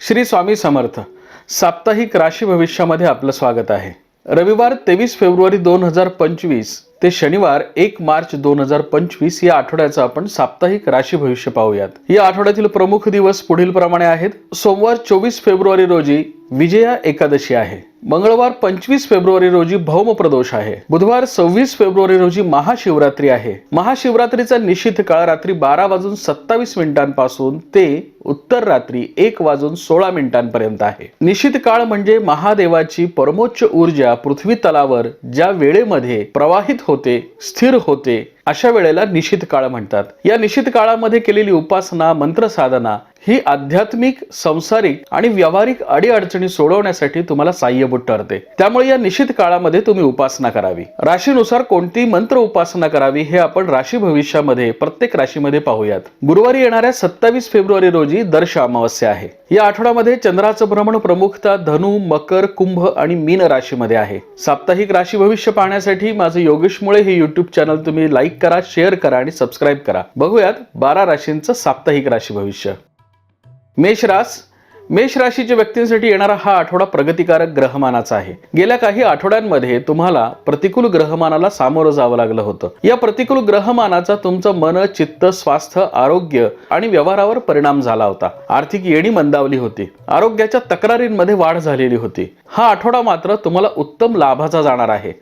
श्री स्वामी समर्थ. साप्ताहिक राशी भविष्यामध्ये आपलं स्वागत आहे. रविवार तेवीस फेब्रुवारी दोन हजार पंचवीस ते शनिवार एक मार्च दोन हजार पंचवीस या आठवड्याचं आपण साप्ताहिक राशी भविष्य पाहूयात. या आठवड्यातील प्रमुख दिवस पुढील प्रमाणे आहेत. सोमवार चोवीस फेब्रुवारी रोजी विजया एकादशी आहे. मंगळवार पंचवीस फेब्रुवारी रोजी भौम प्रदोष आहे. बुधवार सव्वीस फेब्रुवारी रोजी महाशिवरात्री आहे. महाशिवरात्रीचा निश्चित काळ रात्री बारा वाजून सत्तावीस मिनिटांपासून ते उत्तर रात्री एक वाजून सोळा मिनिटांपर्यंत आहे. निश्चित काळ म्हणजे महादेवाची परमोच्च ऊर्जा पृथ्वी तलावर ज्या वेळेमध्ये प्रवाहित होते स्थिर होते अशा वेळेला निश्चित काळ म्हणतात. या निश्चित काळामध्ये केलेली उपासना मंत्र साधना ही आध्यात्मिक संसारिक आणि व्यावहारिक अडीअडचणी सोडवण्यासाठी तुम्हाला साह्यभूत ठरते. त्यामुळे या निश्चित काळामध्ये तुम्ही उपासना करावी. राशीनुसार कोणती मंत्र उपासना करावी हे आपण राशी भविष्यामध्ये प्रत्येक राशीमध्ये पाहूयात. गुरुवारी येणाऱ्या सत्तावीस फेब्रुवारी रोजी दर्श अमावस्या आहे. या आठवड्यामध्ये चंद्राचं भ्रमण प्रमुखता धनु मकर कुंभ आणि मीन राशीमध्ये आहे. साप्ताहिक राशी भविष्य पाहण्यासाठी माझं योगेश मुळे हे युट्यूब चॅनल तुम्ही लाईक करा शेअर करा आणि सबस्क्राईब करा. बघूयात बारा राशींचं साप्ताहिक राशी भविष्य. मेषरास मेष राशीच्या व्यक्तींसाठी येणारा हा आठवडा प्रगतिकारक ग्रहमानाचा आहे. गेल्या काही आठवड्यांमध्ये तुम्हाला प्रतिकूल ग्रहमानाला सामोरं जावं लागलं होतं. या प्रतिकूल ग्रहमानाचा तुमचं मन चित्त स्वास्थ्य आरोग्य आणि व्यवहारावर परिणाम झाला होता. आर्थिक येणी मंदावली होती. आरोग्याच्या तक्रारींमध्ये वाढ झालेली होती. हा आठवडा मात्र तुम्हाला उत्तम लाभाचा जाणार आहे.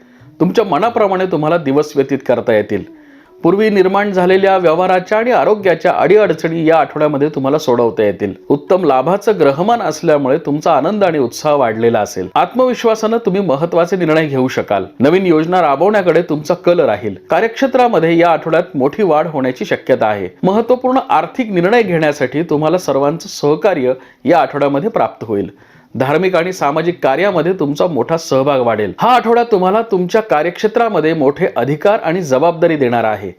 तुमच्या मनाप्रमाणे तुम्हाला दिवस व्यतीत करता येतील. पूर्वी निर्माण झालेल्या व्यवहाराच्या आणि आरोग्याच्या अडीअडचणी या आठवड्यामध्ये तुम्हाला सोडवता येतील. उत्तम लाभाचं ग्रहमान असल्यामुळे तुमचा आनंद आणि उत्साह वाढलेला असेल. आत्मविश्वासानं तुम्ही महत्त्वाचे निर्णय घेऊ शकाल. नवीन योजना राबवण्याकडे तुमचा कल राहील. कार्यक्षेत्रामध्ये या आठवड्यात मोठी वाढ होण्याची शक्यता आहे. महत्त्वपूर्ण आर्थिक निर्णय घेण्यासाठी तुम्हाला सर्वांचं सहकार्य या आठवड्यामध्ये प्राप्त होईल. धार्मिक आणि सामाजिक कार्यामध्ये तुमचा मोठा सहभाग वाढेल. हा आठवडा तुम्हाला तुमच्या कार्यक्षेत्रामध्ये मोठे अधिकार आणि जबाबदारी देणार आहे.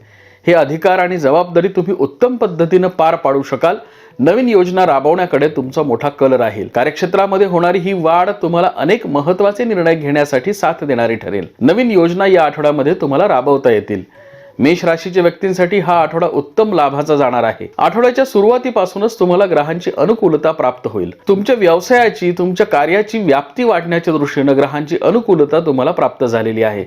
हे अधिकार आणि जबाबदारी तुम्ही उत्तम पद्धतीनं पार पाडू शकाल. नवीन योजना राबवण्याकडे तुमचा मोठा कल राहील. कार्यक्षेत्रामध्ये होणारी ही वाढ तुम्हाला अनेक महत्त्वाचे निर्णय घेण्यासाठी साथ देणारी ठरेल. नवीन योजना या आठवड्यामध्ये तुम्हाला राबवता येतील. मेष राशीच्या व्यक्तींसाठी हा आठवडा उत्तम लाभाचा जाणार आहे. आठवड्याच्या सुरुवातीपासूनच तुम्हाला ग्रहांची अनुकूलता प्राप्त होईल. तुमच्या व्यवसायाची तुमच्या कार्याची व्याप्ती वाढण्याच्या दृष्टीनं ग्रहांची अनुकूलता तुम्हाला प्राप्त झालेली आहे.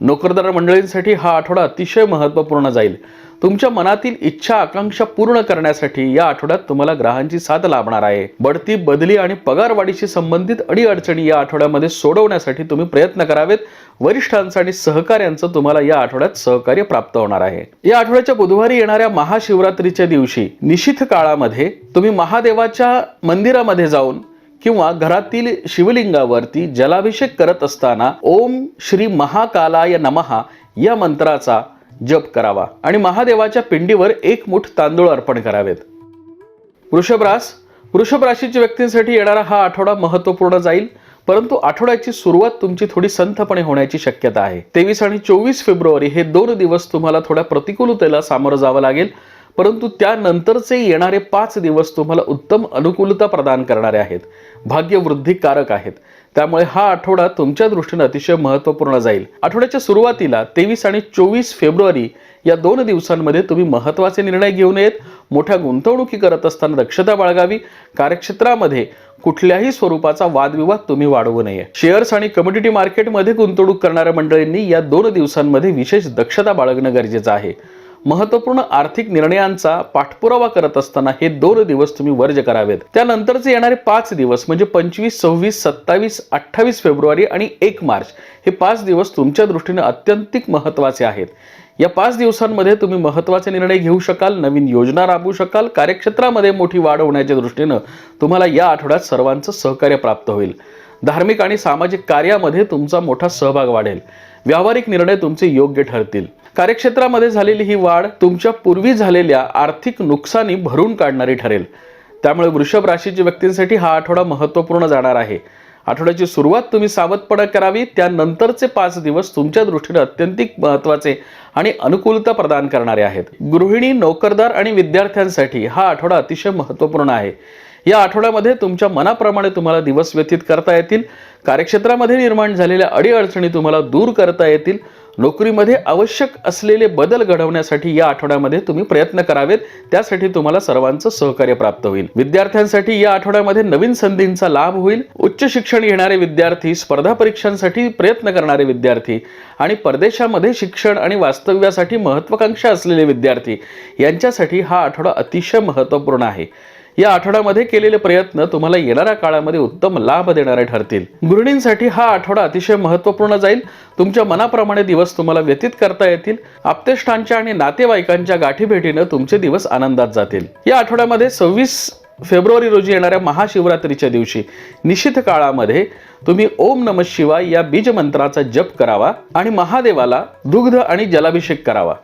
नोकरदार मंडळींसाठी हा आठवडा अतिशय महत्त्वपूर्ण जाईल. तुमच्या मनातील इच्छा आकांक्षा पूर्ण करण्यासाठी या आठवड्यात तुम्हाला ग्रहांची साथ लाभणार आहे. बढती बदली आणि पगारवाढीशी संबंधित अडीअडचणी या आठवड्यामध्ये सोडवण्यासाठी तुम्ही प्रयत्न करावेत. वरिष्ठांचं आणि सहकार्यांचं तुम्हाला या आठवड्यात सहकार्य प्राप्त होणार आहे. या आठवड्याच्या बुधवारी येणाऱ्या महाशिवरात्रीच्या दिवशी निशिथ काळामध्ये तुम्ही महादेवाच्या मंदिरामध्ये जाऊन किंवा घरातील शिवलिंगावरती जलाभिषेक करत असताना ओम श्री महाकालाय नमहा या मंत्राचा जप करावा आणि महादेवाच्या पिंडीवर एक मुठ तांदूळ अर्पण करावेत. वृषभरास वृषभ राशीच्या व्यक्तींसाठी येणारा हा आठवडा महत्त्वपूर्ण जाईल परंतु आठवड्याची सुरुवात तुमची थोडी संथपणे होण्याची शक्यता आहे. तेवीस आणि चोवीस फेब्रुवारी हे दोन दिवस तुम्हाला थोड्या प्रतिकूलतेला सामोरं जावं लागेल परंतु त्यानंतरचे येणारे पाच दिवस तुम्हाला उत्तम अनुकूलता प्रदान करणारे आहेत. भाग्यवृद्धिकारक आहेत. त्यामुळे हा आठवडा तुमच्या दृष्टीने अतिशय महत्त्वपूर्ण जाईल. आठवड्याच्या सुरुवातीला तेवीस आणि चोवीस फेब्रुवारी या दोन दिवसांमध्ये तुम्ही महत्त्वाचे निर्णय घेऊ नयेत मोठ्या गुंतवणुकी करत असताना दक्षता बाळगावी कार्यक्षेत्रामध्ये कुठल्याही स्वरूपाचा वादविवाद तुम्ही वाढवू नये. शेअर्स आणि कमोडिटी मार्केटमध्ये गुंतवणूक करणाऱ्या मंडळींनी या दोन दिवसांमध्ये विशेष दक्षता बाळगणं गरजेचं आहे. महत्त्वपूर्ण आर्थिक निर्णयांचा पाठपुरावा करत असताना हे दोन दिवस तुम्ही वर्ज करावेत. त्यानंतरचे येणारे पाच दिवस म्हणजे पंचवीस सव्वीस सत्तावीस अठ्ठावीस फेब्रुवारी आणि एक मार्च हे पाच दिवस तुमच्या दृष्टीने अत्यंतिक महत्त्वाचे आहेत. या पाच दिवसांमध्ये तुम्ही महत्त्वाचे निर्णय घेऊ शकाल नवीन योजना राबवू शकाल कार्यक्षेत्रामध्ये मोठी वाढ होण्याच्या दृष्टीनं तुम्हाला या आठवड्यात सर्वांचं सहकार्य प्राप्त होईल. धार्मिक आणि सामाजिक कार्यामध्ये तुमचा मोठा सहभाग वाढेल. व्यावहारिक निर्णय तुमचे योग्य ठरतील. कार्यक्षेत्रामध्ये झालेली ही वाढ तुमच्या पूर्वी झालेल्या आर्थिक नुकसानी भरून काढणारी ठरेल. त्यामुळे वृषभ राशीच्या व्यक्तींसाठी हा आठवडा महत्त्वपूर्ण जाणार आहे. आठवड्याची सुरुवात तुम्ही सावधपणे करावी त्यानंतरचे पाच दिवस तुमच्या दृष्टीने अत्यंतिक महत्त्वाचे आणि अनुकूलता प्रदान करणारे आहेत. गृहिणी नोकरदार आणि विद्यार्थ्यांसाठी हा आठवडा अतिशय महत्त्वपूर्ण आहे. या आठवड्यामध्ये तुमच्या मनाप्रमाणे तुम्हाला दिवस व्यतीत करता येतील. कार्यक्षेत्रामध्ये निर्माण झालेल्या अडीअडचणी तुम्हाला दूर करता येतील. नोकरीमध्ये आवश्यक असलेले बदल घडवण्यासाठी या आठवड्यामध्ये तुम्ही प्रयत्न करावेत. त्यासाठी तुम्हाला सर्वांचं सहकार्य प्राप्त होईल. विद्यार्थ्यांसाठी या आठवड्यामध्ये नवीन संधींचा लाभ होईल. उच्च शिक्षण घेणारे विद्यार्थी स्पर्धा परीक्षांसाठी प्रयत्न करणारे विद्यार्थी आणि परदेशामध्ये शिक्षण आणि वास्तव्यासाठी महत्वाकांक्षा असलेले विद्यार्थी यांच्यासाठी हा आठवडा अतिशय महत्त्वपूर्ण आहे. या आठवड्यामध्ये केलेले प्रयत्न तुम्हाला येणाऱ्या काळामध्ये उत्तम लाभ देणारे ठरतील. गृहिणींसाठी हा आठवडा अतिशय महत्त्वपूर्ण जाईल. तुमच्या मनाप्रमाणे दिवस तुम्हाला व्यतीत करता येतील. आप्तेष्टांच्या आणि नातेवाईकांच्या गाठीभेटीनं तुमचे दिवस आनंदात जातील. या आठवड्यामध्ये सव्वीस फेब्रुवारी रोजी येणाऱ्या महाशिवरात्रीच्या दिवशी निश्चित काळामध्ये तुम्ही ओम नम शिवाय या बीज मंत्राचा जप करावा आणि महादेवाला दुग्ध आणि जलाभिषेक करावा.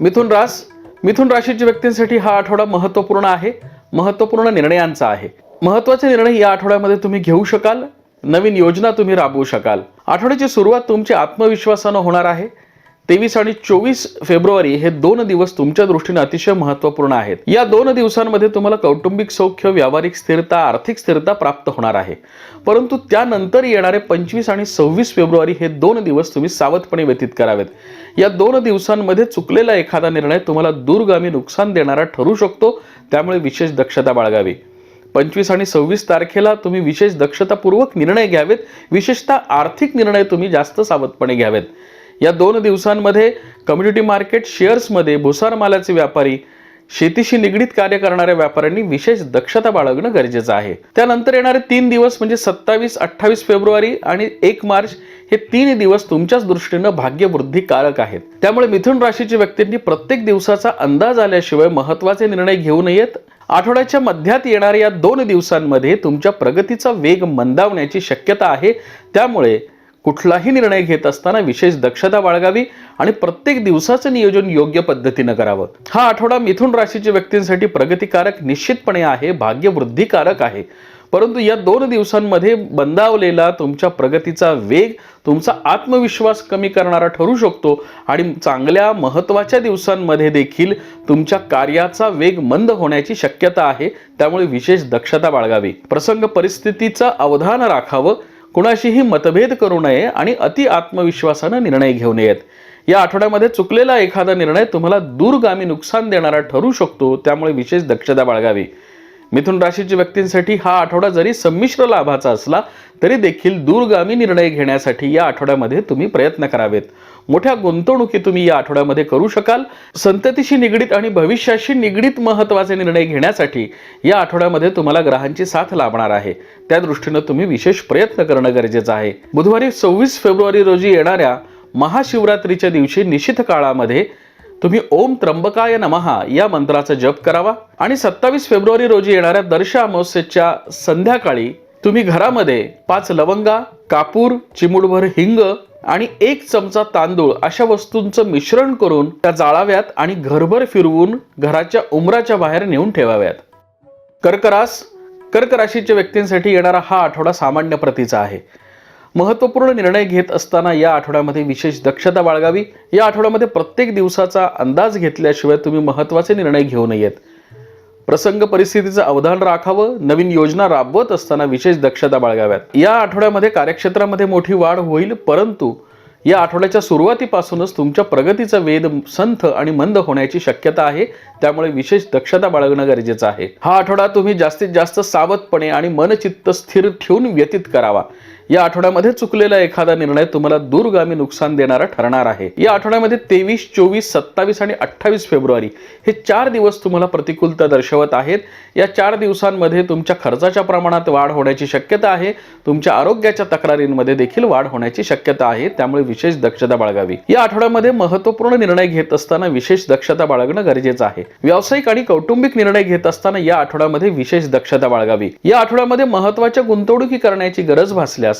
मिथुन रास मिथुन राशीच्या व्यक्तींसाठी हा आठवडा महत्त्वपूर्ण आहे. महत्त्वपूर्ण निर्णयांचा आहे. महत्त्वाचे निर्णय या आठवड्यामध्ये तुम्ही घेऊ शकाल. नवीन योजना तुम्ही राबवू शकाल. आठवड्याची सुरुवात तुमच्या आत्मविश्वासानं होणार आहे. तेवीस आणि चोवीस फेब्रुवारी हे दोन दिवस तुमच्या दृष्टीने अतिशय महत्त्वपूर्ण आहेत. या दोन दिवसांमध्ये तुम्हाला कौटुंबिक सौख्य व्यावहारिक स्थिरता आर्थिक स्थिरता प्राप्त होणार आहे. परंतु त्यानंतर येणारे पंचवीस आणि सव्वीस फेब्रुवारी हे दोन दिवस तुम्ही सावधपणे व्यतीत करावेत. या दोन दिवसांमध्ये चुकलेला एखादा निर्णय तुम्हाला दूरगामी नुकसान देणारा ठरू शकतो त्यामुळे विशेष दक्षता बाळगावी. पंचवीस आणि सव्वीस तारखेला तुम्ही विशेष दक्षतापूर्वक निर्णय घ्यावेत विशेषतः आर्थिक निर्णय तुम्ही जास्त सावधपणे घ्यावेत. या दोन दिवसांमध्ये कम्युनिटी मार्केट शेअर्समध्ये भुसार मालाचे व्यापारी शेतीशी निगडीत कार्य करणाऱ्या व्यापाऱ्यांनी विशेष दक्षता बाळगणं गरजेचं आहे. त्यानंतर येणारे तीन दिवस म्हणजे सत्तावीस अठ्ठावीस फेब्रुवारी आणि एक मार्च हे तीन दिवस तुमच्याच दृष्टीनं भाग्यवृद्धिकारक आहेत. त्यामुळे मिथुन राशीच्या व्यक्तींनी प्रत्येक दिवसाचा अंदाज आल्याशिवाय महत्त्वाचे निर्णय घेऊ नयेत. आठवड्याच्या मध्यात येणाऱ्या या दोन दिवसांमध्ये तुमच्या प्रगतीचा वेग मंदावण्याची शक्यता आहे. त्यामुळे कुठलाही निर्णय घेत असताना विशेष दक्षता बाळगावी आणि प्रत्येक दिवसाचं नियोजन योग्य पद्धतीनं करावं. हा आठवडा मिथुन राशीच्या व्यक्तींसाठी प्रगतिकारक निश्चितपणे आहे भाग्यवृद्धिकारक आहे. परंतु या दोन दिवसांमध्ये बंदावलेला तुमच्या प्रगतीचा वेग तुमचा आत्मविश्वास कमी करणारा ठरू शकतो आणि चांगल्या महत्त्वाच्या दिवसांमध्ये देखील तुमच्या कार्याचा वेग मंद होण्याची शक्यता आहे. त्यामुळे विशेष दक्षता बाळगावी. प्रसंग परिस्थितीचं अवधान राखावं. कुणाशीही मतभेद करू नये आणि अति आत्मविश्वासानं निर्णय घेऊ नयेत या आठवड्यामध्ये चुकलेला एखादा निर्णय तुम्हाला दूरगामी नुकसान देणारा ठरू शकतो त्यामुळे विशेष दक्षता बाळगावी. मिथुन राशीच्या व्यक्तींसाठी हा आठवडा जरी संमिश्र लाभाचा असला तरी देखील दूरगामी निर्णय घेण्यासाठी या आठवड्यामध्ये तुम्ही प्रयत्न करावेत. मोठ्या गुंतवणुकी तुम्ही या आठवड्यामध्ये करू शकाल. संततीशी निगडीत आणि भविष्याशी निगडीत महत्त्वाचे निर्णय घेण्यासाठी या आठवड्यामध्ये तुम्हाला ग्रहांची साथ लाभणार आहे. त्या दृष्टीनं तुम्ही विशेष प्रयत्न करणं गरजेचं आहे. बुधवारी सव्वीस फेब्रुवारी रोजी येणाऱ्या महाशिवरात्रीच्या दिवशी निश्चित काळामध्ये तुम्ही ओम त्र्यंबकाय नमहा या मंत्राचा जप करावा. आणि सत्तावीस फेब्रुवारी रोजी येणाऱ्या दर्श अमावस्येच्या संध्याकाळी तुम्ही घरामध्ये पाच लवंगा कापूर चिमुडभर हिंग आणि एक चमचा तांदूळ अशा वस्तूंचं मिश्रण करून त्या जाळाव्यात आणि घरभर फिरवून घराच्या उमराच्या बाहेर नेऊन ठेवाव्यात. कर्करास कर्क राशीच्या व्यक्तींसाठी येणारा हा आठवडा सामान्य प्रतीचा आहे. महत्त्वपूर्ण निर्णय घेत असताना या आठवड्यामध्ये विशेष दक्षता बाळगावी. या आठवड्यामध्ये प्रत्येक दिवसाचा अंदाज घेतल्याशिवाय तुम्ही महत्त्वाचे निर्णय घेऊ नयेत. प्रसंग परिस्थितीचं अवधान राखावं नवीन योजना राबवत असताना विशेष दक्षता बाळगाव्यात. या आठवड्यामध्ये कार्यक्षेत्रामध्ये मोठी वाढ होईल परंतु या आठवड्याच्या सुरुवातीपासूनच तुमच्या प्रगतीचा वेद संथ आणि मंद होण्याची शक्यता आहे. त्यामुळे विशेष दक्षता बाळगणं गरजेचं आहे. हा आठवडा तुम्ही जास्तीत जास्त सावधपणे आणि मनचित्त स्थिर ठेवून व्यतीत करावा. या आठवड्यामध्ये चुकलेला एखादा निर्णय तुम्हाला दूरगामी नुकसान देणारा ठरणार आहे. या आठवड्यामध्ये तेवीस चोवीस सत्तावीस आणि अठ्ठावीस फेब्रुवारी हे चार दिवस तुम्हाला प्रतिकूलता दर्शवत आहेत. या चार दिवसांमध्ये तुमच्या खर्चाच्या प्रमाणात वाढ होण्याची शक्यता आहे. तुमच्या आरोग्याच्या तक्रारींमध्ये देखील वाढ होण्याची शक्यता आहे. त्यामुळे विशेष दक्षता बाळगावी. या आठवड्यामध्ये महत्त्वपूर्ण निर्णय घेत असताना विशेष दक्षता बाळगणं गरजेचं आहे. व्यावसायिक आणि कौटुंबिक निर्णय घेत असताना या आठवड्यामध्ये विशेष दक्षता बाळगावी. या आठवड्यामध्ये महत्त्वाच्या गुंतवणुकी करण्याची गरज भासल्यास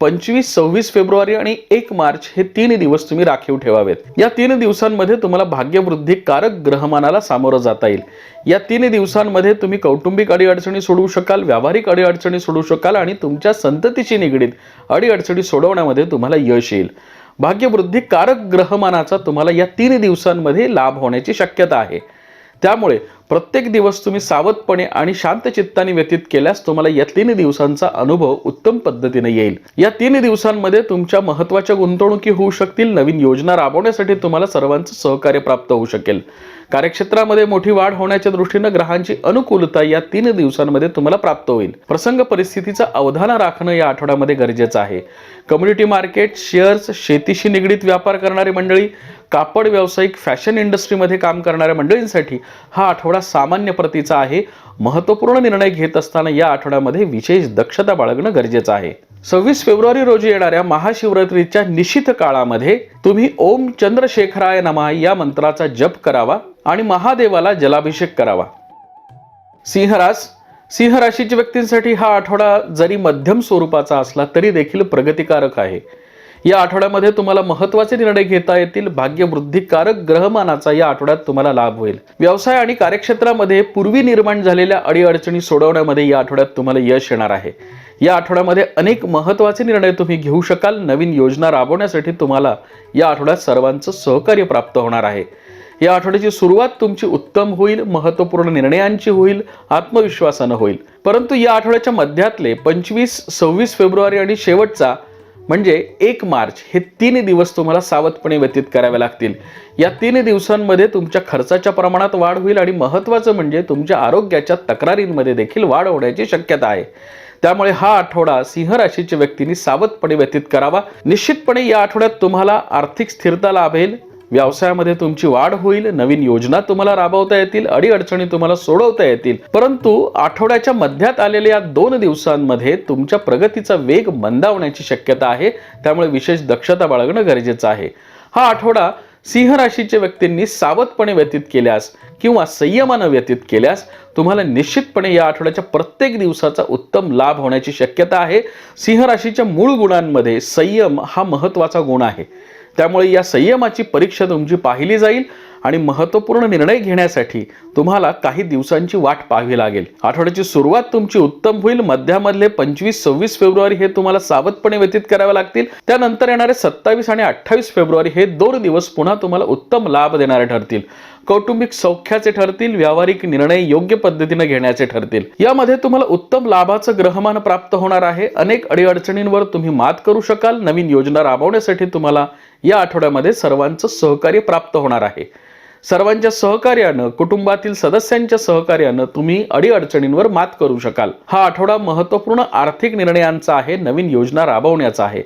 पंचवीस सव्वीस फेब्रुवारी आणि एक मार्च हे तीन दिवस तुम्ही राखीव ठेवावेत. या तीन दिवसांमध्ये तुम्हाला भाग्यवृद्धी कारक ग्रहमानाला सामोरं जाता येईल. या तीन दिवसांमध्ये तुम्ही कौटुंबिक अडीअडचणी सोडवू शकाल व्यावहारिक अडीअडचणी सोडवू शकाल आणि तुमच्या संततीशी निगडीत अडीअडचणी सोडवण्यामध्ये तुम्हाला यश येईल. भाग्यवृद्धी कारक ग्रहमानाचा तुम्हाला या तीन दिवसांमध्ये लाभ होण्याची शक्यता आहे. त्यामुळे प्रत्येक दिवस तुम्ही सावधपणे आणि शांत चित्ताने व्यतीत केल्यास तुम्हाला या तीन दिवसांचा अनुभव उत्तम पद्धतीने येईल. या तीन दिवसांमध्ये तुमच्या महत्त्वाच्या गुंतवणुकी होऊ शकतील. नवीन योजना राबवण्यासाठी तुम्हाला सर्वांचं सहकार्य प्राप्त होऊ शकेल. कार्यक्षेत्रामध्ये मोठी वाढ होण्याच्या दृष्टीनं ग्रहांची अनुकूलता या तीन दिवसांमध्ये तुम्हाला प्राप्त होईल. प्रसंग परिस्थितीचं अवधान राखणं या आठवड्यामध्ये गरजेचं आहे. कम्युनिटी मार्केट शेअर्स शेतीशी निगडीत व्यापार करणारी मंडळी कापड व्यावसायिक फॅशन इंडस्ट्रीमध्ये काम करणाऱ्या मंडळींसाठी हा आठवडा सामान्य प्रतीचा आहे. महत्त्वपूर्ण निर्णय घेत असताना या आठवड्यामध्ये विशेष दक्षता बाळगणं गरजेचं आहे. सव्वीस फेब्रुवारी रोजी येणाऱ्या महाशिवरात्रीच्या निश्चित काळामध्ये तुम्ही ओम चंद्रशेखराय नमा या मंत्राचा जप करावा आणि महादेवाला जलाभिषेक करावा. सिंहरास सिंह राशीच्या व्यक्तींसाठी हा आठवडा जरी मध्यम स्वरूपाचा असला तरी देखील प्रगतिकारक आहे. या आठवड्यामध्ये तुम्हाला महत्त्वाचे निर्णय घेता येतील भाग्यवृद्धिकारक ग्रहमानाचा या आठवड्यात तुम्हाला लाभ होईल. व्यवसाय आणि कार्यक्षेत्रामध्ये पूर्वी निर्माण झालेल्या अडीअडचणी सोडवण्यामध्ये या आठवड्यात तुम्हाला यश येणार आहे. या आठवड्यामध्ये अनेक महत्त्वाचे निर्णय तुम्ही घेऊ शकाल. नवीन योजना राबवण्यासाठी तुम्हाला या आठवड्यात सर्वांचं सहकार्य प्राप्त होणार आहे. या आठवड्याची सुरुवात तुमची उत्तम होईल महत्त्वपूर्ण निर्णयांची होईल आत्मविश्वासानं होईल. परंतु या आठवड्याच्या मध्यातले पंचवीस सव्वीस फेब्रुवारी आणि शेवटचा म्हणजे एक मार्च हे तीन दिवस तुम्हाला सावधपणे व्यतीत करावे लागतील. या तीन दिवसांमध्ये तुमच्या खर्चाच्या प्रमाणात वाढ होईल आणि महत्त्वाचं म्हणजे तुमच्या आरोग्याच्या तक्रारींमध्ये देखील वाढ होण्याची शक्यता आहे. त्यामुळे हा आठवडा सिंह राशीच्या व्यक्तींनी सावधपणे व्यतीत करावा. निश्चितपणे या आठवड्यात तुम्हाला आर्थिक स्थिरता लाभेल. व्यवसायामध्ये तुमची वाढ होईल नवीन योजना तुम्हाला राबवता येतील अडीअडचणी तुम्हाला सोडवता येतील. परंतु आठवड्याच्या मध्यात आलेल्या या दोन दिवसांमध्ये तुमच्या प्रगतीचा वेग मंदावण्याची शक्यता आहे. त्यामुळे विशेष दक्षता बाळगणं गरजेचं आहे. हा आठवडा सिंह राशीच्या व्यक्तींनी सावधपणे व्यतीत केल्यास किंवा संयमानं व्यतीत केल्यास तुम्हाला निश्चितपणे या आठवड्याच्या प्रत्येक दिवसाचा उत्तम लाभ होण्याची शक्यता आहे. सिंह राशीच्या मूळ गुणांमध्ये संयम हा महत्त्वाचा गुण आहे. त्यामुळे या संयमाची परीक्षा तुमची पाहिली जाईल आणि महत्त्वपूर्ण निर्णय घेण्यासाठी तुम्हाला काही दिवसांची वाट पाहावी लागेल. आठवड्याची सुरुवात तुमची उत्तम होईल. मध्यामधले पंचवीस सव्वीस फेब्रुवारी हे तुम्हाला सावधपणे व्यतीत करावे लागतील. त्यानंतर येणारे सत्तावीस आणि अठ्ठावीस फेब्रुवारी हे दोन दिवस पुन्हा तुम्हाला उत्तम लाभ देणारे ठरतील. कौटुंबिक सौख्याचे ठरतील व्यावहारिक निर्णय योग्य पद्धतीने घेण्याचे ठरतील. यामध्ये तुम्हाला उत्तम लाभाचं ग्रहमान प्राप्त होणार आहे. अनेक अडीअडचणींवर तुम्ही मात करू शकाल. नवीन योजना राबवण्यासाठी तुम्हाला या आठवड्यामध्ये सर्वांचं सहकार्य प्राप्त होणार आहे. सर्वांच्या सहकार्यानं कुटुंबातील सदस्यांच्या सहकार्यानं तुम्ही अडीअडचणींवर मात करू शकाल. हा आठवडा महत्त्वपूर्ण आर्थिक निर्णयांचा आहे. नवीन योजना राबवण्याचा आहे.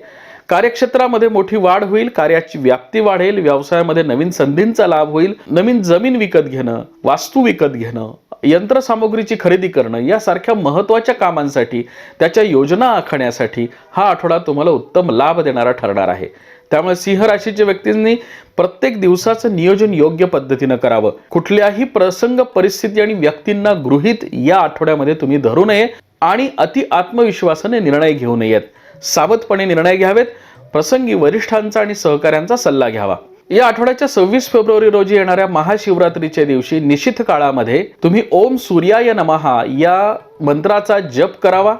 कार्यक्षेत्रामध्ये मोठी वाढ होईल कार्याची व्याप्ती वाढेल व्यवसायामध्ये नवीन संधींचा लाभ होईल नवीन जमीन विकत घेणं वास्तू विकत घेणं यंत्रसामुग्रीची खरेदी करणं यासारख्या महत्त्वाच्या कामांसाठी त्याच्या योजना आखण्यासाठी हा आठवडा तुम्हाला उत्तम लाभ देणारा ठरणार आहे. त्यामुळे सिंह राशीच्या व्यक्तींनी प्रत्येक दिवसाचं नियोजन योग्य पद्धतीनं करावं. कुठल्याही प्रसंग परिस्थिती आणि व्यक्तींना गृहीत या आठवड्यामध्ये तुम्ही धरू नये आणि अति आत्मविश्वासाने निर्णय घेऊ नयेत. सावधपणे निर्णय घ्यावेत. प्रसंगी वरिष्ठांचा आणि सहकाऱ्यांचा सल्ला घ्यावा. या आठवड्याच्या सव्वीस फेब्रुवारी रोजी येणाऱ्या महाशिवरात्रीच्या दिवशी निश्चित काळामध्ये तुम्ही ओम सूर्याय नमहा या मंत्राचा जप करावा.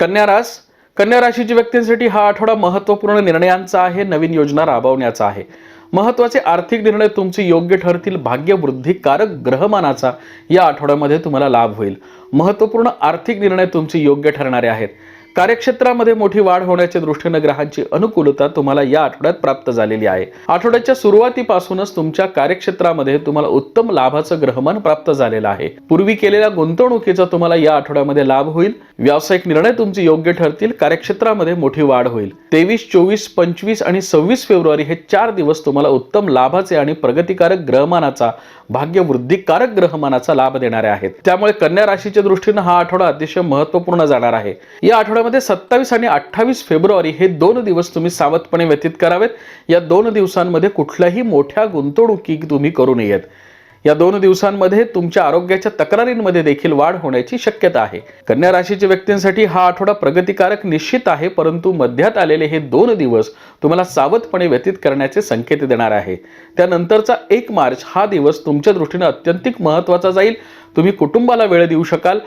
कन्या रास. कन्या राशीच्या व्यक्तींसाठी हा आठवडा महत्त्वपूर्ण निर्णयांचा आहे नवीन योजना राबवण्याचा आहे. महत्त्वाचे आर्थिक निर्णय तुमचे योग्य ठरतील भाग्यवृद्धिकारक ग्रहमानाचा या आठवड्यामध्ये तुम्हाला लाभ होईल. महत्त्वपूर्ण आर्थिक निर्णय तुमचे योग्य ठरणारे आहेत. कार्यक्षेत्रामध्ये मोठी वाढ होण्याच्या दृष्टीनं ग्रहांची अनुकूलता तुम्हाला या आठवड्यात प्राप्त झालेली आहे. आठवड्याच्या सुरुवातीपासूनच तुमच्या कार्यक्षेत्रामध्ये तुम्हाला उत्तम लाभाचं ग्रहमान प्राप्त झालेलं आहे. पूर्वी केलेल्या गुंतवणुकीचा तुम्हाला या आठवड्यामध्ये लाभ होईल. व्यावसायिक निर्णय तुमचे योग्य ठरतील. कार्यक्षेत्रामध्ये मोठी वाढ होईल. तेवीस चोवीस पंचवीस आणि सव्वीस फेब्रुवारी हे चार दिवस तुम्हाला उत्तम लाभाचे आणि प्रगतिकारक ग्रहमानाचा भाग्यवृद्धिकारक ग्रहमानाचा लाभ देणारे आहेत. त्यामुळे कन्या राशीच्या दृष्टीनं हा आठवडा अतिशय महत्त्वपूर्ण जाणार आहे. या आठवड्यात आठवड्यामध्ये सत्तावीस आणि अठ्ठावीस फेब्रुवारी हे दोन दिवस तुम्ही सावधपणे व्यतीत करावेत. या दोन दिवसांमध्ये कुठल्याही मोठ्या गुंतवणुकी तुम्ही करू नयेत. या दोन दिवसांमध्ये तुमच्या आरोग्याच्या तक्रारींमध्ये देखील वाढ होण्याची शक्यता आहे. कन्या राशीच्या व्यक्तींसाठी हा आठवडा प्रगतिकारक निश्चित आहे परंतु मध्यात आलेले हे दोन दिवस तुम्हाला सावधपणे व्यतीत करण्याचे संकेत देणार आहे. त्यानंतरचा एक मार्च हा दिवस तुमच्या दृष्टीने अत्यंतिक महत्त्वाचा जाईल. तुम्ही कुटुंबाला वेळ देऊ शकाल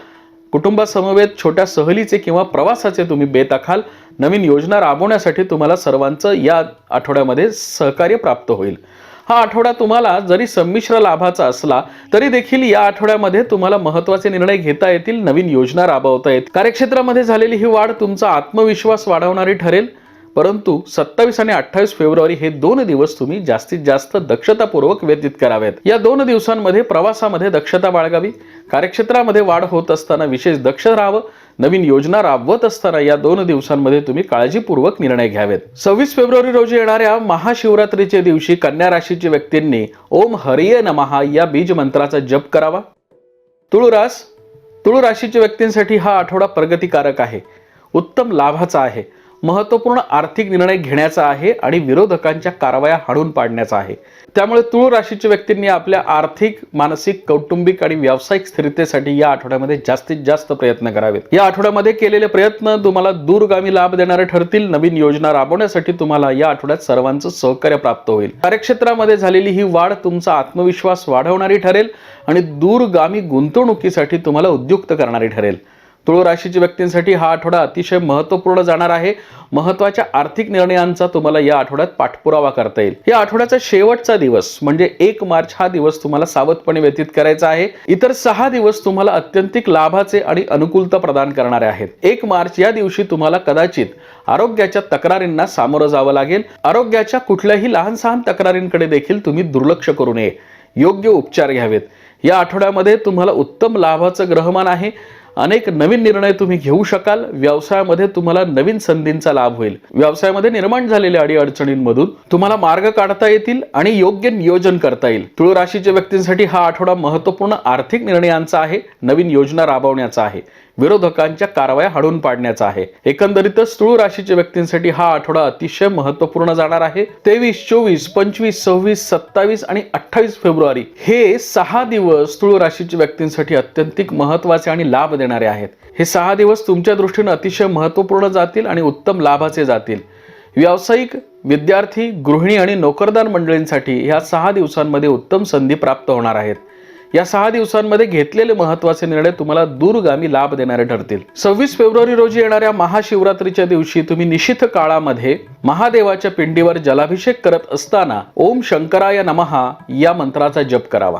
कुटुंबासमवेत छोट्या सहलीचे किंवा प्रवासाचे तुम्ही बेत आखाल नवीन योजना राबवण्यासाठी तुम्हाला सर्वांचं या आठवड्यामध्ये सहकार्य प्राप्त होईल. हा आठवडा तुम्हाला जरी संमिश्र लाभाचा असला तरी देखील या आठवड्यामध्ये तुम्हाला महत्त्वाचे निर्णय घेता येतील नवीन योजना राबवता येतील. कार्यक्षेत्रामध्ये झालेली ही वाढ तुमचा आत्मविश्वास वाढवणारी ठरेल. परंतु सत्तावीस आणि अठ्ठावीस फेब्रुवारी हे दोन दिवस तुम्ही जास्तीत जास्त दक्षतापूर्वक व्यतीत करावेत. या दोन दिवसांमध्ये प्रवासामध्ये दक्षता बाळगावी कार्यक्षेत्रामध्ये वाढ होत असताना विशेष दक्ष राहावं नवीन योजना राबवत असताना या दोन दिवसांमध्ये तुम्ही काळजीपूर्वक निर्णय घ्यावेत. सव्वीस फेब्रुवारी रोजी येणाऱ्या महाशिवरात्रीच्या दिवशी कन्या राशीच्या व्यक्तींनी ओम हरिय नमहा या बीज मंत्राचा जप करावा. तुळुरास तुळू राशीच्या व्यक्तींसाठी हा आठवडा प्रगतिकारक आहे. उत्तम लाभाचा आहे. महत्त्वपूर्ण आर्थिक निर्णय घेण्याचा आहे आणि विरोधकांच्या कारवाया हाडून पाडण्याचा आहे. त्यामुळे तुळ राशीच्या व्यक्तींनी आपल्या आर्थिक मानसिक कौटुंबिक आणि व्यावसायिक स्थिरतेसाठी या आठवड्यामध्ये जास्तीत जास्त प्रयत्न करावेत. या आठवड्यामध्ये केलेले प्रयत्न तुम्हाला दूरगामी लाभ देणारे ठरतील. नवीन योजना राबवण्यासाठी तुम्हाला या आठवड्यात सर्वांचं सहकार्य प्राप्त होईल. कार्यक्षेत्रामध्ये झालेली ही वाढ तुमचा आत्मविश्वास वाढवणारी ठरेल आणि दूरगामी गुंतवणुकीसाठी तुम्हाला उद्युक्त करणारी ठरेल. तुळ राशीच्या व्यक्तींसाठी हा आठवडा अतिशय महत्त्वपूर्ण जाणार आहे. महत्त्वाच्या आर्थिक निर्णयांचा तुम्हाला या आठवड्यात पाठपुरावा करता येईल. या आठवड्याचा शेवटचा दिवस म्हणजे एक मार्च हा दिवस तुम्हाला सावधपणे व्यतीत करायचा आहे. इतर सहा दिवस तुम्हाला अत्यंतिक लाभाचे आणि अनुकूलता प्रदान करणारे आहेत. एक मार्च या दिवशी तुम्हाला कदाचित आरोग्याच्या तक्रारींना सामोरं जावं लागेल. आरोग्याच्या कुठल्याही लहान सहान तक्रारींकडे देखील तुम्ही दुर्लक्ष करू नये. योग्य उपचार घ्यावेत. या आठवड्यामध्ये तुम्हाला उत्तम लाभाचं ग्रहमान आहे. अनेक नवीन निर्णय तुम्ही घेऊ शकाल. व्यवसायामध्ये तुम्हाला नवीन संधींचा लाभ होईल. व्यवसायामध्ये निर्माण झालेल्या अडीअडचणींमधून तुम्हाला मार्ग काढता येतील आणि योग्य नियोजन करता येईल. तुळ राशीच्या व्यक्तींसाठी हा आठवडा महत्त्वपूर्ण आर्थिक निर्णयांचा आहे. नवीन योजना राबवण्याचा आहे. विरोधकांच्या कारवाया हाडून पाडण्याचा आहे. एकंदरीतच तुळू राशीच्या व्यक्तींसाठी हा आठवडा अतिशय महत्त्वपूर्ण जाणार आहे. तेवीस चोवीस पंचवीस सव्वीस सत्तावीस आणि अठ्ठावीस फेब्रुवारी हे सहा दिवस तुळू राशीच्या व्यक्तींसाठी अत्यंतिक महत्त्वाचे आणि लाभ देणारे आहेत. हे सहा दिवस तुमच्या दृष्टीने अतिशय महत्त्वपूर्ण जातील आणि उत्तम लाभाचे जातील. व्यावसायिक विद्यार्थी गृहिणी आणि नोकरदार मंडळींसाठी ह्या सहा दिवसांमध्ये उत्तम संधी प्राप्त होणार आहेत. या सहा दिवसांमध्ये घेतलेले महत्त्वाचे निर्णय तुम्हाला दूरगामी लाभ देणारे ठरतील. सव्वीस फेब्रुवारी रोजी येणाऱ्या महाशिवरात्रीच्या दिवशी तुम्ही निशिथ काळामध्ये महादेवाच्या पिंडीवर जलाभिषेक करत असताना ओम शंकराय नमहा या मंत्राचा जप करावा.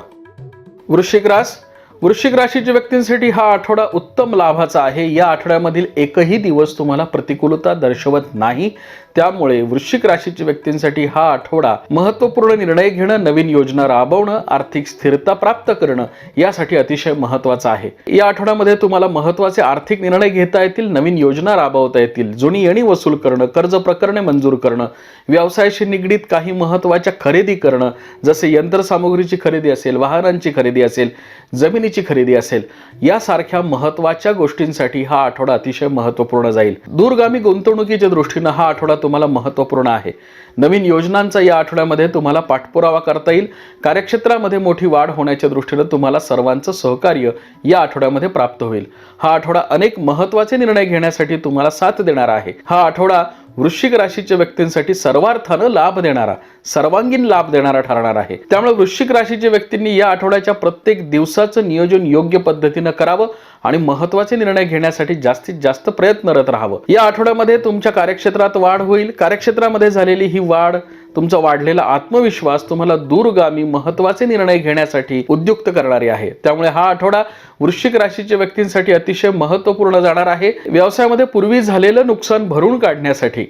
वृश्चिक रास. वृश्चिक राशीच्या व्यक्तींसाठी हा आठवडा उत्तम लाभाचा आहे. या आठवड्यामधील एकही दिवस तुम्हाला प्रतिकूलता दर्शवत नाही. त्यामुळे वृश्चिक राशीच्या व्यक्तींसाठी हा आठवडा महत्त्वपूर्ण निर्णय घेणं नवीन योजना राबवणं आर्थिक स्थिरता प्राप्त करणं यासाठी अतिशय महत्त्वाचं आहे. या आठवड्यामध्ये तुम्हाला महत्त्वाचे आर्थिक निर्णय घेता येतील नवीन योजना राबवता येतील जुनी येणी वसूल करणं कर्ज प्रकरणे मंजूर करणं व्यवसायाशी निगडीत काही महत्त्वाच्या खरेदी करणं जसे यंत्रसामुग्रीची खरेदी असेल वाहनांची खरेदी असेल जमिनीची खरेदी असेल यासारख्या महत्त्वाच्या गोष्टींसाठी हा आठवडा अतिशय महत्त्वपूर्ण जाईल. दूरगामी गुंतवणुकीच्या दृष्टीनं हा आठवडा तुम्हाला महत्त्वपूर्ण आहे. नवीन योजनांचा या आठवड्यामध्ये तुम्हाला पाठपुरावा करता येईल. कार्यक्षेत्रामध्ये मोठी वाढ होण्याच्या दृष्टीनं तुम्हाला सर्वांचं सहकार्य या आठवड्यामध्ये प्राप्त होईल. हा आठवडा अनेक महत्त्वाचे निर्णय घेण्यासाठी तुम्हाला साथ देणारा आहे. हा आठवडा वृश्चिक राशीच्या व्यक्तींसाठी सर्वार्थानं लाभ देणारा सर्वांगीण लाभ देणारा ठरणार आहे. त्यामुळे वृश्चिक राशीच्या व्यक्तींनी या आठवड्याच्या प्रत्येक दिवसाचं नियोजन योग्य पद्धतीनं करावं आणि महत्त्वाचे निर्णय घेण्यासाठी जास्तीत जास्त प्रयत्नरत राहावं. या आठवड्यामध्ये तुमच्या कार्यक्षेत्रात वाढ होईल. कार्यक्षेत्रामध्ये झालेली ही वाढ तुमचा वाढलेला आत्मविश्वास तुम्हाला दूरगामी महत्त्वाचे निर्णय घेण्यासाठी उद्युक्त करणारी आहे. त्यामुळे हा आठवडा वृश्चिक राशीच्या व्यक्तींसाठी अतिशय महत्त्वपूर्ण जाणार आहे. व्यवसायामध्ये पूर्वी झालेलं नुकसान भरून काढण्यासाठी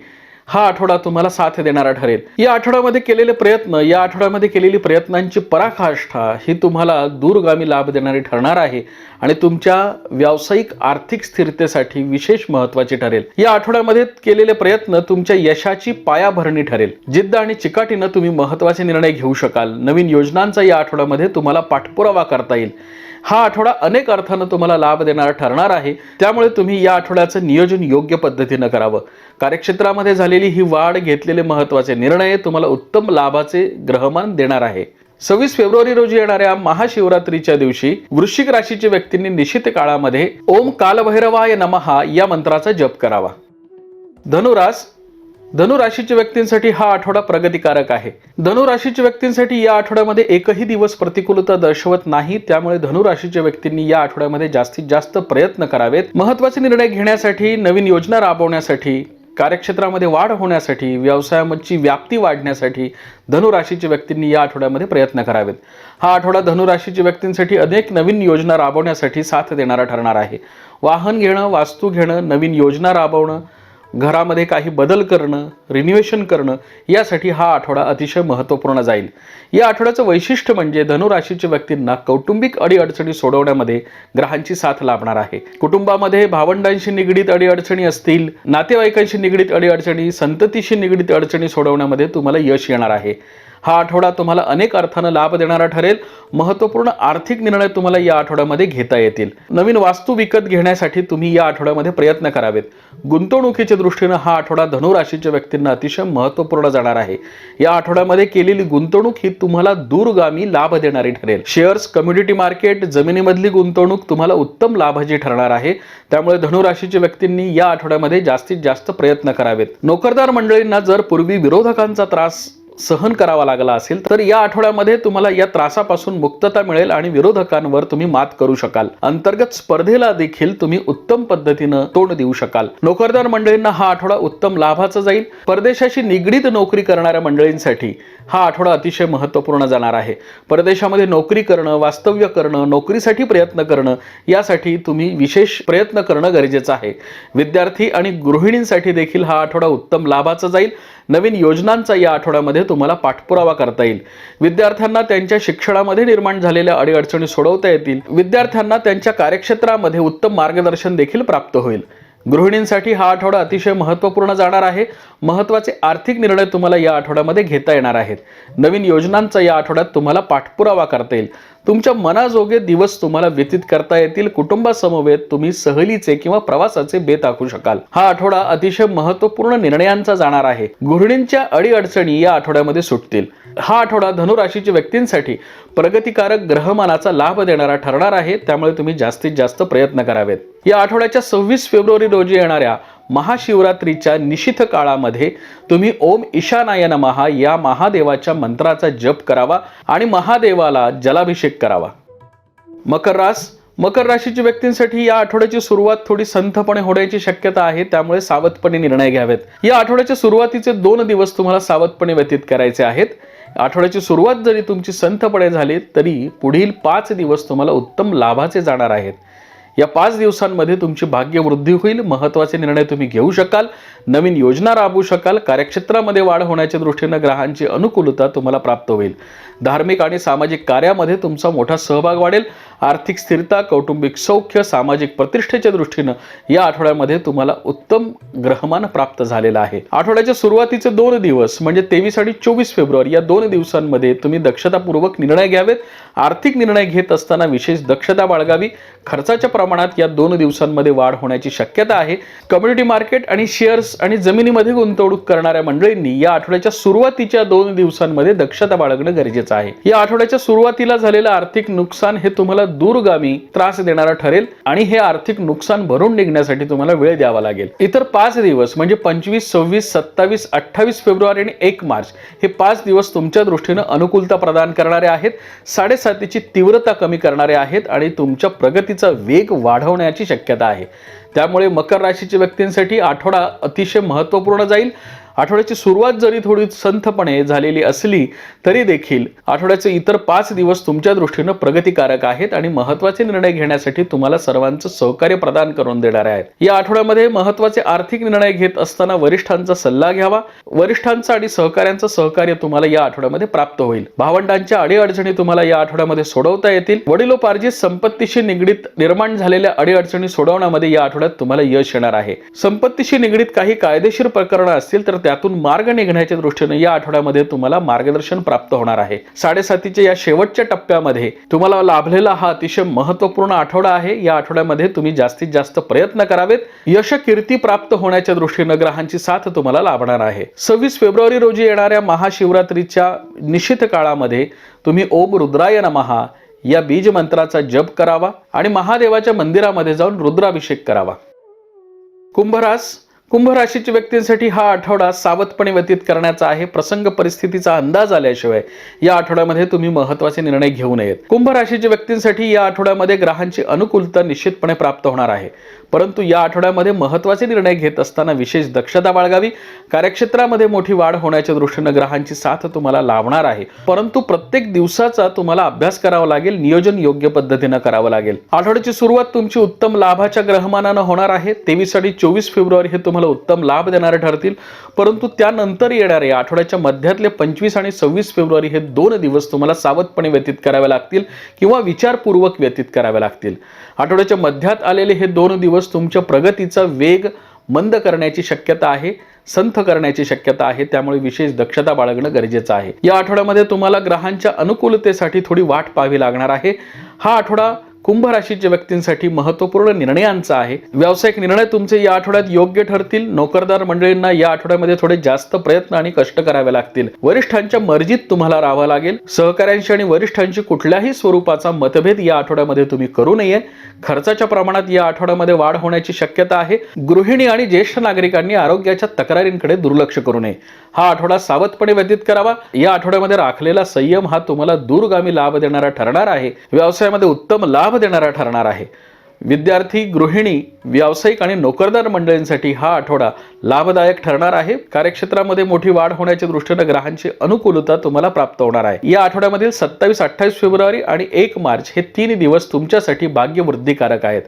हा आठवडा तुम्हाला साथ देणारा ठरेल. या आठवड्यामध्ये केलेले प्रयत्न या आठवड्यामध्ये केलेली प्रयत्नांची पराकाष्ठा ही तुम्हाला दूरगामी लाभ देणारी ठरणार आहे आणि तुमच्या व्यावसायिक आर्थिक स्थिरतेसाठी विशेष महत्वाची ठरेल. या आठवड्यामध्ये केलेले प्रयत्न तुमच्या यशाची पायाभरणी ठरेल. जिद्द आणि चिकाटीनं तुम्ही महत्त्वाचे निर्णय घेऊ शकाल. नवीन योजनांचा या आठवड्यामध्ये तुम्हाला पाठपुरावा करता येईल. हा आठवडा अनेक अर्थानं तुम्हाला लाभ देणारा ठरणार आहे. त्यामुळे तुम्ही या आठवड्याचं नियोजन योग्य पद्धतीनं करावं. कार्यक्षेत्रामध्ये झालेली ही वाढ घेतलेले महत्त्वाचे निर्णय तुम्हाला उत्तम लाभाचे ग्रहमान देणार आहे. सव्वीस फेब्रुवारी रोजी येणाऱ्या महाशिवरात्रीच्या दिवशी वृश्चिक राशीच्या व्यक्तींनी निश्चित काळामध्ये ओम कालभैरवाय नमहा या मंत्राचा जप करावा. धनुरास धनुराशीच्या व्यक्तींसाठी हा आठवडा प्रगतिकारक आहे. धनुराशीच्या व्यक्तींसाठी या आठवड्यामध्ये एकही दिवस प्रतिकूलता दर्शवत नाही त्यामुळे धनुराशीच्या व्यक्तींनी या आठवड्यामध्ये जास्तीत जास्त प्रयत्न करावेत. महत्त्वाचे निर्णय घेण्यासाठी नवीन योजना राबवण्यासाठी कार्यक्षेत्रामध्ये वाढ होण्यासाठी व्यवसायाची व्याप्ती वाढण्यासाठी धनुराशीच्या व्यक्तींनी या आठवड्यामध्ये प्रयत्न करावेत. हा आठवडा धनुराशीच्या व्यक्तींसाठी अनेक नवीन योजना राबवण्यासाठी साथ देणारा ठरणार आहे. वाहन घेणं वास्तू घेणं नवीन योजना राबवणं घरामध्ये काही बदल करणं रिन्युएशन करणं यासाठी हा आठवडा अतिशय महत्त्वपूर्ण जाईल. या आठवड्याचं वैशिष्ट्य म्हणजे धनुराशीच्या व्यक्तींना कौटुंबिक अडीअडचणी सोडवण्यामध्ये ग्रहांची साथ लाभणार आहे. कुटुंबामध्ये भावंडांशी निगडीत अडीअडचणी असतील नातेवाईकांशी निगडीत अडीअडचणी संततीशी निगडीत अडचणी सोडवण्यामध्ये तुम्हाला यश येणार आहे. हा आठवडा तुम्हाला अनेक अर्थानं लाभ देणारा ठरेल. महत्त्वपूर्ण आर्थिक निर्णय तुम्हाला या आठवड्यामध्ये घेता येतील. नवीन वास्तू विकत घेण्यासाठी तुम्ही या आठवड्यामध्ये प्रयत्न करावेत. गुंतवणुकीच्या दृष्टीनं हा आठवडा धनुराशीच्या व्यक्तींना अतिशय महत्त्वपूर्ण जाणार आहे. या आठवड्यामध्ये केलेली गुंतवणूक ही तुम्हाला दूरगामी लाभ देणारी ठरेल. शेअर्स कम्युनिटी मार्केट जमिनीमधली गुंतवणूक तुम्हाला उत्तम लाभाची ठरणार आहे. त्यामुळे धनुराशीच्या व्यक्तींनी या आठवड्यामध्ये जास्तीत जास्त प्रयत्न करावेत. नोकरदार मंडळींना जर पूर्वी विरोधकांचा त्रास सहन करावा लागला असेल तर या आठवड्यामध्ये तुम्हाला या त्रासापासून मुक्तता मिळेल आणि विरोधकांवर तुम्ही मात करू शकाल. अंतर्गत स्पर्धेला देखील तुम्ही उत्तम पद्धतीनं तोंड देऊ शकाल. नोकरदार मंडळींना हा आठवडा उत्तम लाभाचा जाईल. परदेशाशी निगडीत नोकरी करणाऱ्या मंडळींसाठी हा आठवडा अतिशय महत्त्वपूर्ण जाणार आहे. परदेशामध्ये नोकरी करणं वास्तव्य करणं नोकरीसाठी प्रयत्न करणं यासाठी तुम्ही विशेष प्रयत्न करणं गरजेचं आहे. विद्यार्थी आणि गृहिणींसाठी देखील हा आठवडा उत्तम लाभाचा जाईल. नवीन योजनांचा या आठवड्यामध्ये तुम्हाला पाठपुरावा करता येईल. विद्यार्थ्यांना त्यांच्या शिक्षणामध्ये निर्माण झालेल्या अडीअडचणी सोडवता येतील. विद्यार्थ्यांना त्यांच्या कार्यक्षेत्रामध्ये उत्तम मार्गदर्शन देखील प्राप्त होईल. गृहिणींसाठी हा आठवडा अतिशय महत्त्वपूर्ण जाणार आहे. महत्त्वाचे आर्थिक निर्णय तुम्हाला या आठवड्यामध्ये घेता येणार आहेत. नवीन योजनांचा या आठवड्यात तुम्हाला पाठपुरावा करता येईल. तुमच्या मनाजोगे दिवस तुम्हाला व्यतीत करता येतील. कुटुंबासमवेत तुम्ही सहलीचे किंवा प्रवासाचे बेत आखू शकाल. हा आठवडा अतिशय महत्त्वपूर्ण निर्णयांचा जाणार आहे. गृहिणींच्या अडीअडचणी या आठवड्यामध्ये सुटतील. हा आठवडा धनुराशीच्या व्यक्तींसाठी प्रगतिकारक ग्रहमानाचा लाभ देणारा ठरणार आहे. त्यामुळे तुम्ही जास्तीत जास्त प्रयत्न करावेत. या आठवड्याच्या सव्वीस फेब्रुवारी रोजी येणाऱ्या महाशिवरात्रीच्या निशिथ काळामध्ये तुम्ही ओम ईशानाय नमहा या महादेवाच्या मंत्राचा जप करावा आणि महादेवाला जलाभिषेक करावा. मकर रास मकर राशीच्या व्यक्तींसाठी या आठवड्याची सुरुवात थोडी संथपणे होण्याची शक्यता आहे त्यामुळे सावधपणे निर्णय घ्यावेत. या आठवड्याच्या सुरुवातीचे दोन दिवस तुम्हाला सावधपणे व्यतीत करायचे आहेत. आठवड्याची सुरुवात जरी तुमची संथपणे झाली तरी पुढील पाच दिवस तुम्हाला उत्तम लाभाचे जाणार आहेत. या पाच दिवसांमध्ये तुमची भाग्यवृद्धी होईल महत्त्वाचे निर्णय तुम्ही घेऊ शकाल. नवीन योजना राबवू शकाल कार्यक्षेत्रामध्ये वाढ होण्याच्या दृष्टीनं ग्रहांची अनुकूलता तुम्हाला प्राप्त होईल. धार्मिक आणि सामाजिक कार्यामध्ये तुमचा मोठा सहभाग वाढेल. आर्थिक स्थिरता कौटुंबिक सौख्य सामाजिक प्रतिष्ठेच्या दृष्टीनं या आठवड्यामध्ये तुम्हाला उत्तम ग्रहमान प्राप्त झालेला आहे. आठवड्याच्या सुरुवातीचे दोन दिवस म्हणजे तेवीस आणि चोवीस फेब्रुवारी या दोन दिवसांमध्ये तुम्ही दक्षतापूर्वक निर्णय घ्यावेत. आर्थिक निर्णय घेत असताना विशेष दक्षता बाळगावी. खर्चाच्या प्रमाणात या दोन दिवसांमध्ये वाढ होण्याची शक्यता आहे. कम्युनिटी मार्केट आणि शेअर्स आणि जमिनीमध्ये गुंतवणूक करणाऱ्या मंडळींनी या आठवड्याच्या सुरुवातीच्या दोन दिवसांमध्ये दक्षता बाळगणं गरजेचं आहे. या आठवड्याच्या सुरुवातीला झालेलं आर्थिक नुकसान हे तुम्हाला दूरगामी त्रास देणारा ठरेल आणि हे आर्थिक नुकसान भरून निघण्यासाठी तुम्हाला वेळ द्यावा लागेल. इतर पाच दिवस म्हणजे पंचवीस सव्वीस सत्तावीस अठ्ठावीस फेब्रुवारी आणि एक मार्च हे पाच दिवस तुमच्या दृष्टीनं अनुकूलता प्रदान करणारे आहेत साडेसातीची तीव्रता कमी करणारे आहेत आणि तुमच्या प्रगतीचा वेग वाढवण्याची शक्यता आहे. त्यामुळे मकर राशीच्या व्यक्तींसाठी आठवडा अतिशय महत्त्वपूर्ण जाईल. आठवड्याची सुरुवात जरी थोडी संथपणे झालेली असली तरी देखील आठवड्याचे इतर पाच दिवस तुमच्या दृष्टीनं प्रगतिकारक आहेत आणि महत्त्वाचे निर्णय घेण्यासाठी तुम्हाला सर्वांचं सहकार्य प्रदान करून देणारे आहेत. या आठवड्यामध्ये महत्त्वाचे आर्थिक निर्णय घेत असताना वरिष्ठांचा सल्ला घ्यावा. वरिष्ठांचं आणि सहकाऱ्यांचं सहकार्य तुम्हाला या आठवड्यामध्ये प्राप्त होईल. भावंडांच्या अडीअडचणी तुम्हाला या आठवड्यामध्ये सोडवता येतील. वडिलोपार्जित संपत्तीशी निगडीत निर्माण झालेल्या अडीअडचणी सोडवण्यामध्ये या आठवड्यात तुम्हाला यश येणार आहे. संपत्तीशी निगडीत काही कायदेशीर प्रकरणं असतील तर त्यातून मार्ग निघण्याच्या दृष्टीने या आठवड्यामध्ये तुम्हाला मार्गदर्शन प्राप्त होणार आहे. साडेसातीच्या या शेवटच्या टप्प्यामध्ये तुम्हाला लाभलेला हा अतिशय महत्त्वपूर्ण आठवडा आहे. या आठवड्यामध्ये तुम्ही जास्तीत जास्त प्रयत्न करावेत. यश कीर्ती प्राप्त होण्याच्या दृष्टीनं ग्रहांची साथ तुम्हाला लाभणार आहे. सव्वीस फेब्रुवारी रोजी येणाऱ्या महाशिवरात्रीच्या निश्चित काळामध्ये तुम्ही ओम रुद्राय नमहा या बीज मंत्राचा जप करावा आणि महादेवाच्या मंदिरामध्ये जाऊन रुद्राभिषेक करावा. कुंभरास कुंभ राशीच्या व्यक्तींसाठी हा आठवडा सावधपणे व्यतीत करण्याचा आहे. प्रसंग परिस्थितीचा अंदाज आल्याशिवाय या आठवड्यामध्ये तुम्ही महत्त्वाचे निर्णय घेऊ नयेत. कुंभ राशीच्या व्यक्तींसाठी या आठवड्यामध्ये ग्रहांची अनुकूलता निश्चितपणे प्राप्त होणार आहे. परंतु या आठवड्यामध्ये महत्त्वाचे निर्णय घेत असताना विशेष दक्षता बाळगावी. कार्यक्षेत्रामध्ये मोठी वाढ होण्याच्या दृष्टीनं ग्रहांची साथ तुम्हाला लावणार आहे. परंतु प्रत्येक दिवसाचा तुम्हाला अभ्यास करावा लागेल नियोजन योग्य पद्धतीनं करावं लागेल. आठवड्याची सुरुवात तुमची उत्तम लाभाच्या ग्रहमानानं होणार आहे. तेवीस आणि चोवीस फेब्रुवारी हे तुम्हाला उत्तम लाभ देणारे ठरतील. परंतु त्यानंतर येणारे आठवड्याच्या मध्यातले पंचवीस आणि सव्वीस फेब्रुवारी हे दोन दिवस तुम्हाला सावधपणे व्यतीत करावे लागतील किंवा विचारपूर्वक व्यतीत करावे लागतील. आठवड्याच्या मध्यात आलेले हे दोन दिवस तुमच्या प्रगतीचा वेग मंद करण्याची शक्यता आहे संथ करण्याची शक्यता आहे त्यामुळे विशेष दक्षता बाळगणं गरजेचं आहे. या आठवड्यामध्ये तुम्हाला ग्रहांच्या अनुकूलतेसाठी थोडी वाट पाहावी लागणार आहे. हा आठवडा कुंभ राशीच्या व्यक्तींसाठी महत्त्वपूर्ण निर्णयांचा आहे. व्यावसायिक निर्णय तुमचे या आठवड्यात योग्य ठरतील. नोकरदार मंडळींना या आठवड्यामध्ये थोडे जास्त प्रयत्न आणि कष्ट करावे लागतील. वरिष्ठांच्या मर्जीत तुम्हाला राहावं लागेल. सहकाऱ्यांशी आणि वरिष्ठांशी कुठल्याही स्वरूपाचा मतभेद या आठवड्यामध्ये तुम्ही करू नये. खर्चाच्या प्रमाणात या आठवड्यामध्ये वाढ होण्याची शक्यता आहे. गृहिणी आणि ज्येष्ठ नागरिकांनी आरोग्याच्या तक्रारींकडे दुर्लक्ष करू नये. हा आठवडा सावधपणे व्यतीत करावा. या आठवड्यामध्ये राखलेला संयम हा तुम्हाला दूरगामी लाभ देणारा ठरणार आहे. व्यवसायामध्ये उत्तम लाभ देणारा ठरणार आहे. विद्यार्थी गृहिणी व्यावसायिक आणि नोकरदार मंडळींसाठी हा आठवडा लाभदायक ठरणार आहे. कार्यक्षेत्रामध्ये मोठी वाढ होण्याच्या दृष्टीनं ग्रहांची अनुकूलता तुम्हाला प्राप्त होणार आहे. या आठवड्यामधील सत्तावीस अठ्ठावीस फेब्रुवारी आणि एक मार्च हे तीन दिवस तुमच्यासाठी भाग्यवृद्धीकारक आहेत.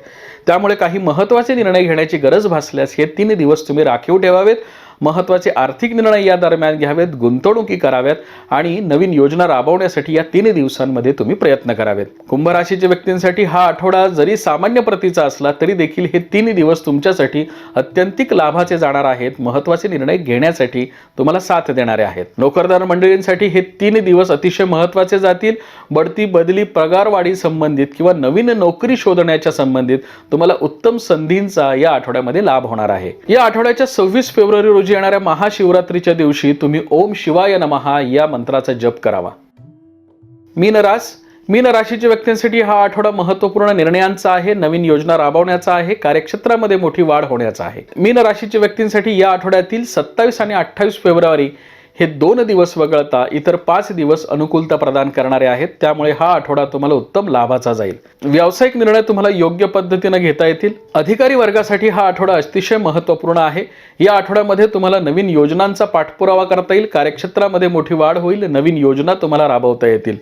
त्यामुळे काही महत्त्वाचे निर्णय घेण्याची गरज भासल्यास हे तीन दिवस तुम्ही राखीव ठेवावेत. महत्त्वाचे आर्थिक निर्णय या दरम्यान घ्यावेत गुंतवणुकी कराव्यात आणि नवीन योजना राबवण्यासाठी या तीन दिवसांमध्ये तुम्ही प्रयत्न करावेत. कुंभ राशीच्या व्यक्तींसाठी हा आठवडा जरी सामान्य प्रतीचा असला तरी देखील हे तीन दिवस तुमच्यासाठी अत्यंतिक लाभाचे जाणार आहेत. महत्त्वाचे निर्णय घेण्यासाठी तुम्हाला साथ देणारे आहेत. नोकरदार मंडळींसाठी हे तीन दिवस अतिशय महत्त्वाचे जातील. बढती बदली पगारवाढी संबंधित किंवा नवीन नोकरी शोधण्याच्या संबंधित तुम्हाला उत्तम संधींचा या आठवड्यामध्ये लाभ होणार आहे. या आठवड्याच्या सव्वीस फेब्रुवारी रोजी येणाऱ्या महाशिवरात्रीच्या दिवशी तुम्ही ओम शिवाय नमहा या मंत्राचा जप करावा. मीनरास मीन राशीच्या व्यक्तींसाठी हा आठवडा महत्त्वपूर्ण निर्णयांचा आहे नवीन योजना राबवण्याचा आहे कार्यक्षेत्रामध्ये मोठी वाढ होण्याचा आहे. मीन राशीच्या व्यक्तींसाठी या आठवड्यातील सत्तावीस आणि अठ्ठावीस फेब्रुवारी हे दोन दिवस वगळता इतर पाच दिवस अनुकूलता प्रदान करणारे आहेत. त्यामुळे हा आठवडा तुम्हाला उत्तम लाभाचा जाईल. व्यावसायिक निर्णय तुम्हाला योग्य पद्धतीनं घेता येतील. अधिकारी वर्गासाठी हा आठवडा अतिशय महत्त्वपूर्ण आहे. या आठवड्यामध्ये तुम्हाला नवीन योजनांचा पाठपुरावा करता येईल. कार्यक्षेत्रामध्ये मोठी वाढ होईल. नवीन योजना तुम्हाला राबवता येतील.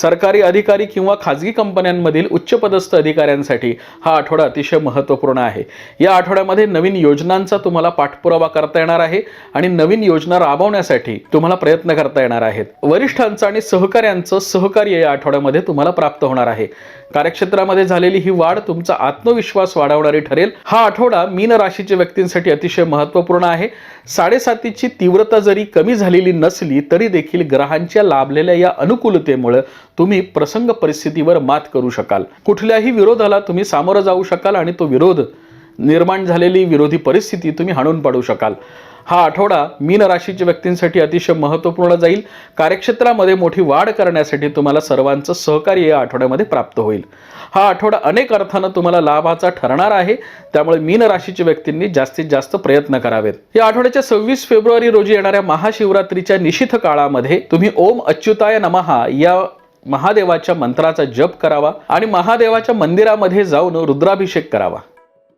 सरकारी अधिकारी किंवा खाजगी कंपन्यांमधील उच्चपदस्थ अधिकाऱ्यांसाठी हा आठवडा अतिशय महत्त्वपूर्ण आहे. या आठवड्यामध्ये नवीन योजनांचा तुम्हाला पाठपुरावा करता येणार आहे आणि नवीन योजना राबवण्यासाठी तुम्हाला प्रयत्न करता येणार आहेत. वरिष्ठांचं आणि सहकाऱ्यांचं सहकार्य या आठवड्यामध्ये तुम्हाला प्राप्त होणार आहे. कार्यक्षेत्रामध्ये झालेली ही वाढ तुमचा आत्मविश्वास वाढवणारी ठरेल. हा आठवडा मीन राशीच्या व्यक्तींसाठी अतिशय महत्त्वपूर्ण आहे. साडेसातीची तीव्रता जरी कमी झालेली नसली तरी देखील ग्रहांच्या लाभलेल्या या अनुकूलतेमुळे तुम्ही प्रसंग परिस्थितीवर मात करू शकाल. कुठल्याही विरोधाला तुम्ही सामोरं जाऊ शकाल आणि तो विरोध निर्माण झालेली विरोधी परिस्थिती तुम्ही हाणून पाडू शकाल. हा आठवडा मीन राशीच्या व्यक्तींसाठी अतिशय महत्त्वपूर्ण जाईल. कार्यक्षेत्रामध्ये मोठी वाढ करण्यासाठी तुम्हाला सर्वांचं सहकार्य या आठवड्यामध्ये प्राप्त होईल. हा आठवडा अनेक अर्थानं तुम्हाला लाभाचा ठरणार आहे. त्यामुळे मीन राशीच्या व्यक्तींनी जास्तीत जास्त प्रयत्न करावेत. या आठवड्याच्या सव्वीस फेब्रुवारी रोजी येणाऱ्या महाशिवरात्रीच्या निशिथ काळामध्ये तुम्ही ओम अच्युताय नमहा या महादेवाच्या मंत्राचा जप करावा आणि महादेवाच्या मंदिरामध्ये जाऊन रुद्राभिषेक करावा.